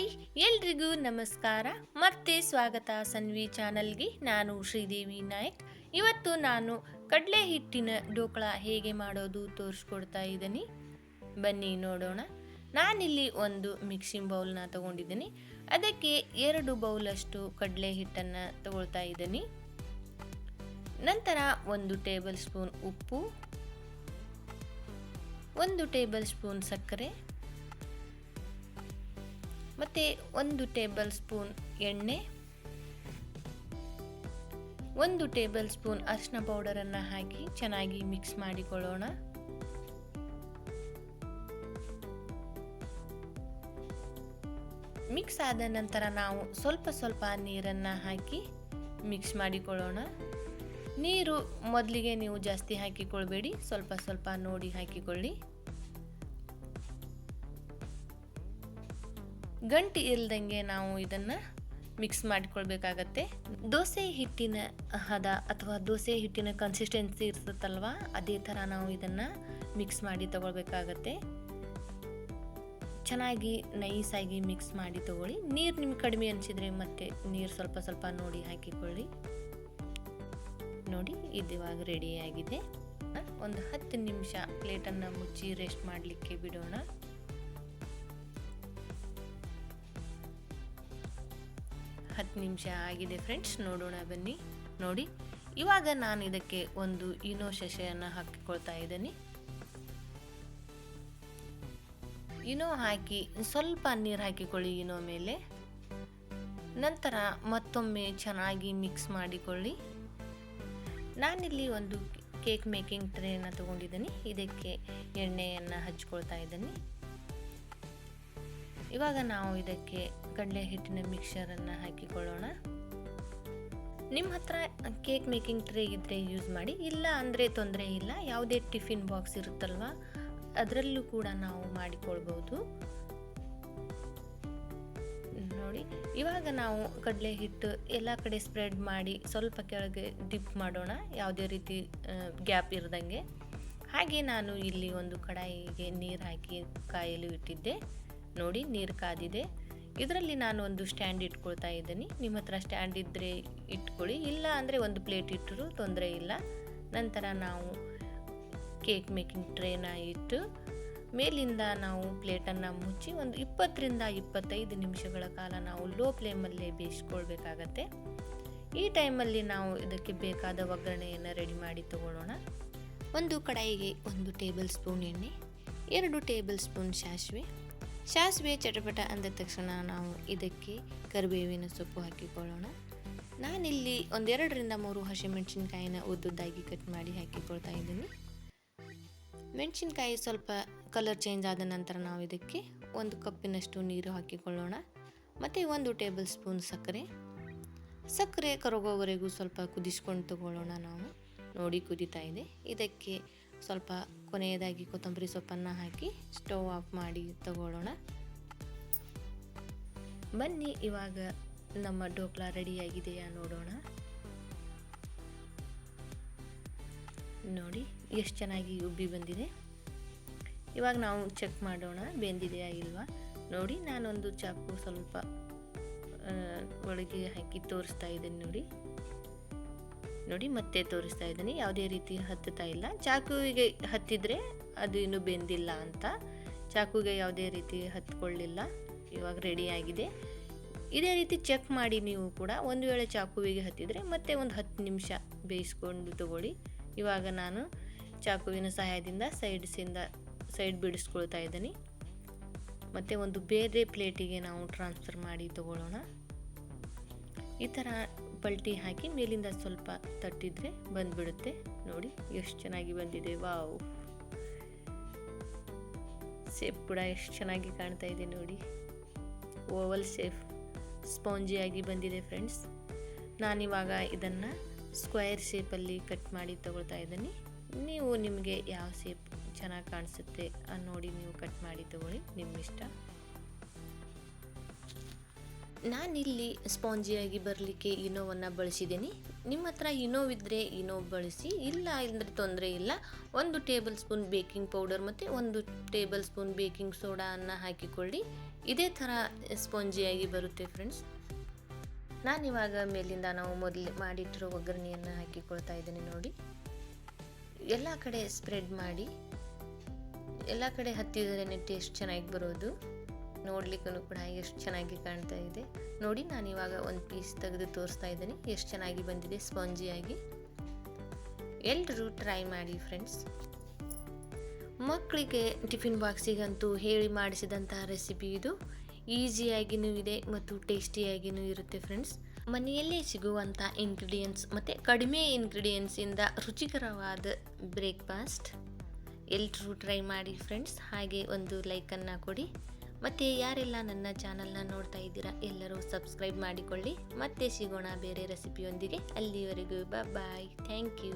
Hi, ಎಲ್ರಿಗೂ ನಮಸ್ಕಾರ. ಮತ್ತೆ ಸ್ವಾಗತ ಸನ್ವಿ ಚಾನಲ್ಗೆ. ನಾನು ಶ್ರೀದೇವಿ ನಾಯಕ್. ಇವತ್ತು ನಾನು ಕಡಲೆ ಹಿಟ್ಟಿನ ಡೋಕಳ ಹೇಗೆ ಮಾಡೋದು ತೋರಿಸ್ಕೊಡ್ತಾ ಇದ್ದೀನಿ. ಬನ್ನಿ ನೋಡೋಣ. ನಾನಿಲ್ಲಿ ಒಂದು ಮಿಕ್ಸಿಂಗ್ ಬೌಲ್ನ ತಗೊಂಡಿದ್ದೀನಿ. ಅದಕ್ಕೆ ಎರಡು ಬೌಲಷ್ಟು ಕಡಲೆ ಹಿಟ್ಟನ್ನು ತಗೊಳ್ತಾ ಇದ್ದೀನಿ. ನಂತರ ಒಂದು ಟೇಬಲ್ ಸ್ಪೂನ್ ಉಪ್ಪು. ಒಂದು ಟೇಬಲ್ ಸ್ಪೂನ್ ಸಕ್ಕರೆ. ಮತ್ತು ಒಂದು ಟೇಬಲ್ ಸ್ಪೂನ್ ಎಣ್ಣೆ, ಒಂದು ಟೇಬಲ್ ಸ್ಪೂನ್ ಅರಿಶಿನ ಪೌಡರನ್ನು ಹಾಕಿ ಚೆನ್ನಾಗಿ ಮಿಕ್ಸ್ ಮಾಡಿಕೊಳ್ಳೋಣ. ಮಿಕ್ಸ್ ಆದ ನಂತರ ನಾವು ಸ್ವಲ್ಪ ಸ್ವಲ್ಪ ನೀರನ್ನು ಹಾಕಿ ಮಿಕ್ಸ್ ಮಾಡಿಕೊಳ್ಳೋಣ. ನೀರು ಮೊದಲಿಗೆ ನೀವು ಜಾಸ್ತಿ ಹಾಕಿಕೊಳ್ಬೇಡಿ, ಸ್ವಲ್ಪ ಸ್ವಲ್ಪ ನೋಡಿ ಹಾಕಿಕೊಳ್ಳಿ. ಗಂಟು ಇಲ್ದಂಗೆ ನಾವು ಇದನ್ನು ಮಿಕ್ಸ್ ಮಾಡಿಕೊಳ್ಬೇಕಾಗತ್ತೆ. ದೋಸೆ ಹಿಟ್ಟಿನ ಹದ ಅಥವಾ ದೋಸೆ ಹಿಟ್ಟಿನ ಕನ್ಸಿಸ್ಟೆನ್ಸಿ ಇರ್ತದಲ್ವ, ಅದೇ ಥರ ನಾವು ಇದನ್ನು ಮಿಕ್ಸ್ ಮಾಡಿ ತಗೊಳ್ಬೇಕಾಗತ್ತೆ. ಚೆನ್ನಾಗಿ ನೈಸಾಗಿ ಮಿಕ್ಸ್ ಮಾಡಿ ತಗೊಳ್ಳಿ. ನೀರು ನಿಮ್ಗೆ ಕಡಿಮೆ ಅನಿಸಿದರೆ ಮತ್ತೆ ನೀರು ಸ್ವಲ್ಪ ಸ್ವಲ್ಪ ನೋಡಿ ಹಾಕಿಕೊಳ್ಳಿ. ನೋಡಿ, ಇದು ಇವಾಗ ರೆಡಿಯಾಗಿದೆ ಒಂದು ಹತ್ತು ನಿಮಿಷ ಪ್ಲೇಟನ್ನು ಮುಚ್ಚಿ ರೆಸ್ಟ್ ಮಾಡಲಿಕ್ಕೆ ಬಿಡೋಣ. ಹತ್ತು ನಿಮಿಷ ಆಗಿದೆ ಫ್ರೆಂಡ್ಸ್ ನೋಡೋಣ, ಬನ್ನಿ, ನೋಡಿ. ಇವಾಗ ನಾನು ಇದಕ್ಕೆ ಒಂದು ಇನೋ ಸೆಸೆಯನ್ನು ಹಾಕಿಕೊಳ್ತಾ ಇದ್ದೀನಿ. ಇನೋ ಹಾಕಿ, ಸ್ವಲ್ಪ ನೀರು ಹಾಕಿಕೊಳ್ಳಿ ಇನೋ ಮೇಲೆ. ನಂತರ ಮತ್ತೊಮ್ಮೆ ಚೆನ್ನಾಗಿ ಮಿಕ್ಸ್ ಮಾಡಿಕೊಳ್ಳಿ. ನಾನಿಲ್ಲಿ ಒಂದು ಕೇಕ್ ಮೇಕಿಂಗ್ ಟ್ರೇನ ತಗೊಂಡಿದ್ದೀನಿ. ಇದಕ್ಕೆ ಎಣ್ಣೆಯನ್ನು ಹಚ್ಕೊಳ್ತಾ ಇದ್ದೀನಿ. ಇವಾಗ ನಾವು ಇದಕ್ಕೆ ಕಡಲೆ ಹಿಟ್ಟಿನ ಮಿಕ್ಸರನ್ನು ಹಾಕಿಕೊಳ್ಳೋಣ. ನಿಮ್ಮ ಹತ್ರ ಕೇಕ್ ಮೇಕಿಂಗ್ ಟ್ರೇ ಇದ್ದರೆ ಯೂಸ್ ಮಾಡಿ, ಇಲ್ಲ ಅಂದರೆ ತೊಂದರೆ ಇಲ್ಲ, ಯಾವುದೇ ಟಿಫಿನ್ ಬಾಕ್ಸ್ ಇರುತ್ತಲ್ವ, ಅದರಲ್ಲೂ ಕೂಡ ನಾವು ಮಾಡಿಕೊಳ್ಬೋದು. ನೋಡಿ, ಇವಾಗ ನಾವು ಕಡಲೆ ಹಿಟ್ಟು ಎಲ್ಲ ಕಡೆ ಸ್ಪ್ರೆಡ್ ಮಾಡಿ ಸ್ವಲ್ಪ ಕೆಳಗೆ ಡಿಪ್ ಮಾಡೋಣ, ಯಾವುದೇ ರೀತಿ ಗ್ಯಾಪ್ ಇರದಂಗೆ. ಹಾಗೆ ನಾನು ಇಲ್ಲಿ ಒಂದು ಕಡಾಯಿಗೆ ನೀರು ಹಾಕಿ ಕಾಯಲು ಇಟ್ಟಿದ್ದೆ. ನೋಡಿ, ನೀರು ಕಾದಿದೆ. ಇದರಲ್ಲಿ ನಾನು ಒಂದು ಸ್ಟ್ಯಾಂಡ್ ಇಟ್ಕೊಳ್ತಾ ಇದ್ದೀನಿ. ನಿಮ್ಮ ಹತ್ರ ಸ್ಟ್ಯಾಂಡ್ ಇದ್ದರೆ ಇಟ್ಕೊಳ್ಳಿ. ಇಲ್ಲ ಅಂದರೆ ಒಂದು ಪ್ಲೇಟ್ ಇಟ್ಟರು ತೊಂದರೆ ಇಲ್ಲ. ನಂತರ ನಾವು ಕೇಕ್ ಮೇಕಿಂಗ್ ಟ್ರೇನ ಇಟ್ಟು ಮೇಲಿಂದ ನಾವು ಪ್ಲೇಟನ್ನು ಮುಚ್ಚಿ ಒಂದು ಇಪ್ಪತ್ತರಿಂದ ಇಪ್ಪತ್ತೈದು ನಿಮಿಷಗಳ ಕಾಲ ನಾವು ಲೋ ಫ್ಲೇಮಲ್ಲೇ ಬೇಯಿಸ್ಕೊಳ್ಬೇಕಾಗತ್ತೆ. ಈ ಟೈಮಲ್ಲಿ ನಾವು ಇದಕ್ಕೆ ಬೇಕಾದ ಒಗ್ಗರಣೆಯನ್ನು ರೆಡಿ ಮಾಡಿ ತಗೊಳ್ಳೋಣ. ಒಂದು ಕಡಾಯಿಗೆ ಒಂದು ಟೇಬಲ್ ಸ್ಪೂನ್ ಎಣ್ಣೆ, ಎರಡು ಟೇಬಲ್ ಸ್ಪೂನ್ ಸಾಸಿವೆ ಸಾಸಿವೆ ಚಟಪಟ ಅಂದ ತಕ್ಷಣ ನಾವು ಇದಕ್ಕೆ ಕರಿಬೇವಿನ ಸೊಪ್ಪು ಹಾಕಿಕೊಳ್ಳೋಣ. ನಾನಿಲ್ಲಿ ಒಂದೆರಡರಿಂದ ಮೂರು ಹಸಿಮೆಣಸಿನ್ಕಾಯಿನ ಉದ್ದುದ್ದಾಗಿ ಕಟ್ ಮಾಡಿ ಹಾಕಿಕೊಳ್ತಾ ಇದ್ದೀನಿ. ಮೆಣಸಿನ್ಕಾಯಿ ಸ್ವಲ್ಪ ಕಲರ್ ಚೇಂಜ್ ಆದ ನಂತರ ನಾವು ಇದಕ್ಕೆ ಒಂದು ಕಪ್ಪಿನಷ್ಟು ನೀರು ಹಾಕಿಕೊಳ್ಳೋಣ. ಮತ್ತು ಒಂದು ಟೇಬಲ್ ಸ್ಪೂನ್ ಸಕ್ಕರೆ. ಸಕ್ಕರೆ ಕರಗೋವರೆಗೂ ಸ್ವಲ್ಪ ಕುದಿಸ್ಕೊಂಡು ತಗೊಳ್ಳೋಣ ನಾವು. ನೋಡಿ ಕುದೀತಾ ಇದೆ. ಇದಕ್ಕೆ ಸ್ವಲ್ಪ ಕೊನೆಯದಾಗಿ ಕೊತ್ತಂಬರಿ ಸೊಪ್ಪನ್ನು ಹಾಕಿ ಸ್ಟವ್ ಆಫ್ ಮಾಡಿ ತಗೊಳ್ಳೋಣ. ಬನ್ನಿ, ಇವಾಗ ನಮ್ಮ ಡೋಕ್ಲಾ ರೆಡಿಯಾಗಿದೆಯಾ ನೋಡೋಣ. ನೋಡಿ, ಎಷ್ಟು ಚೆನ್ನಾಗಿ ಉಬ್ಬಿ ಬಂದಿದೆ. ಇವಾಗ ನಾವು ಚೆಕ್ ಮಾಡೋಣ, ಬೆಂದಿದೆಯಾ ಇಲ್ವಾ. ನೋಡಿ, ನಾನೊಂದು ಚಾಕು ಸ್ವಲ್ಪ ಒಳಗೆ ಹಾಕಿ ತೋರಿಸ್ತಾ ಇದ್ದೀನಿ ನೋಡಿ. ನೋಡಿ ಮತ್ತೆ ತೋರಿಸ್ತಾ ಇದ್ದೀನಿ. ಯಾವುದೇ ರೀತಿ ಹತ್ತುತ್ತಾ ಇಲ್ಲ. ಚಾಕುವಿಗೆ ಹತ್ತಿದ್ರೆ ಅದು ಇನ್ನೂ ಬೆಂದಿಲ್ಲ ಅಂತ. ಚಾಕುಗೆ ಯಾವುದೇ ರೀತಿ ಹತ್ಕೊಳ್ಳಿಲ್ಲ. ಇವಾಗ ರೆಡಿಯಾಗಿದೆ ಇದೇ ರೀತಿ ಚೆಕ್ ಮಾಡಿ ನೀವು ಕೂಡ ಒಂದು ವೇಳೆ ಚಾಕುವಿಗೆ ಹತ್ತಿದರೆ ಮತ್ತೆ ಒಂದು ಹತ್ತು ನಿಮಿಷ ಬೇಯಿಸ್ಕೊಂಡು ತಗೊಳ್ಳಿ. ಇವಾಗ ನಾನು ಚಾಕುವಿನ ಸಹಾಯದಿಂದ ಸೈಡ್ಸಿಂದ ಸೈಡ್ ಬಿಡಿಸ್ಕೊಳ್ತಾ ಇದ್ದೀನಿ. ಮತ್ತು ಒಂದು ಬೇರೆ ಪ್ಲೇಟಿಗೆ ನಾವು ಟ್ರಾನ್ಸ್ಫರ್ ಮಾಡಿ ತಗೊಳ್ಳೋಣ. ಈ ಥರ ಪಲ್ಟಿ ಹಾಕಿ ಮೇಲಿಂದ ಸ್ವಲ್ಪ ತಟ್ಟಿದರೆ ಬಂದ್ಬಿಡುತ್ತೆ. ನೋಡಿ, ಎಷ್ಟು ಚೆನ್ನಾಗಿ ಬಂದಿದೆ. ವಾವ್. ಸೇಫ್ ಕೂಡ ಎಷ್ಟು ಚೆನ್ನಾಗಿ ಕಾಣ್ತಾ ಇದೆ ನೋಡಿ. ಓವಲ್ ಶೇಪ್ ಸ್ಪಾಂಜಿಯಾಗಿ ಬಂದಿದೆ ಫ್ರೆಂಡ್ಸ್ ನಾನಿವಾಗ ಇದನ್ನು ಸ್ಕ್ವೈರ್ ಶೇಪಲ್ಲಿ ಕಟ್ ಮಾಡಿ ತಗೊಳ್ತಾ ಇದ್ದೀನಿ. ನೀವು ನಿಮಗೆ ಯಾವ ಶೇಪ್ ಚೆನ್ನಾಗಿ ಕಾಣಿಸುತ್ತೆ ನೋಡಿ ನೀವು ಕಟ್ ಮಾಡಿ ತಗೊಳ್ಳಿ. ನಿಮ್ಮ ಇಷ್ಟ ನಾನಿಲ್ಲಿ ಸ್ಪಾಂಜಿಯಾಗಿ ಬರಲಿಕ್ಕೆ ಇನೋವನ್ನು ಬಳಸಿದ್ದೀನಿ. ನಿಮ್ಮ ಹತ್ರ ಇನೋವಿದ್ದರೆ ಇನೋ ಬಳಸಿ, ಇಲ್ಲ ಅಂದರೆ ತೊಂದರೆ ಇಲ್ಲ. ಒಂದು ಟೇಬಲ್ ಸ್ಪೂನ್ ಬೇಕಿಂಗ್ ಪೌಡರ್ ಮತ್ತು ಒಂದು ಟೇಬಲ್ ಸ್ಪೂನ್ ಬೇಕಿಂಗ್ ಸೋಡಾನ ಹಾಕಿಕೊಳ್ಳಿ. ಇದೇ ಥರ ಸ್ಪಾಂಜಿಯಾಗಿ ಬರುತ್ತೆ ಫ್ರೆಂಡ್ಸ್. ನಾನಿವಾಗ ಮೇಲಿಂದ ನಾವು ಮೊದಲು ಮಾಡಿಟ್ಟಿರೋ ಒಗ್ಗರಣೆಯನ್ನು ಹಾಕಿಕೊಳ್ತಾ ಇದ್ದೀನಿ ನೋಡಿ. ಎಲ್ಲ ಕಡೆ ಸ್ಪ್ರೆಡ್ ಮಾಡಿ. ಎಲ್ಲ ಕಡೆ ಹತ್ತಿದ್ರೇ ಟೇಸ್ಟ್ ಚೆನ್ನಾಗಿ ಬರೋದು. ನೋಡ್ಲಿಕ್ಕೂ ಕೂಡ ಎಷ್ಟು ಚೆನ್ನಾಗಿ ಕಾಣ್ತಾ ಇದೆ. ನೋಡಿ, ನಾನು ಇವಾಗ ಒಂದು ಪೀಸ್ ತೆಗೆದು ತೋರಿಸ್ತಾ ಇದ್ದೀನಿ. ಎಷ್ಟು ಚೆನ್ನಾಗಿ ಬಂದಿದೆ ಸ್ಪಾಂಜಿಯಾಗಿ ಎಲ್ಲರೂ ಟ್ರೈ ಮಾಡಿ ಫ್ರೆಂಡ್ಸ್ ಮಕ್ಕಳಿಗೆ ಟಿಫಿನ್ ಬಾಕ್ಸಿಗಂತೂ ಹೇಳಿ ಮಾಡಿಸಿದಂತಹ ರೆಸಿಪಿ ಇದು. ಈಸಿಯಾಗಿಯೂ ಇದೆ ಮತ್ತು ಟೇಸ್ಟಿಯಾಗಿಯೂ ಇರುತ್ತೆ ಫ್ರೆಂಡ್ಸ್ ಮನೆಯಲ್ಲೇ ಸಿಗುವಂಥ ಇಂಗ್ರೀಡಿಯೆಂಟ್ಸ್ ಮತ್ತು ಕಡಿಮೆ ಇಂಗ್ರೀಡಿಯೆಂಟ್ಸಿಂದ ರುಚಿಕರವಾದ ಬ್ರೇಕ್ಫಾಸ್ಟ್ ಎಲ್ಲರೂ ಟ್ರೈ ಮಾಡಿ ಫ್ರೆಂಡ್ಸ್ ಹಾಗೆ ಒಂದು ಲೈಕನ್ನು ಕೊಡಿ. ಮತ್ತು ಯಾರೆಲ್ಲ ನನ್ನ ಚಾನಲ್ನ ನೋಡ್ತಾ ಇದ್ದೀರಾ, ಎಲ್ಲರೂ ಸಬ್ಸ್ಕ್ರೈಬ್ ಮಾಡಿಕೊಳ್ಳಿ. ಮತ್ತೆ ಸಿಗೋಣ ಬೇರೆ ರೆಸಿಪಿಯೊಂದಿಗೆ ಅಲ್ಲಿವರೆಗೂ ಬಾಯ್ ಥ್ಯಾಂಕ್ ಯು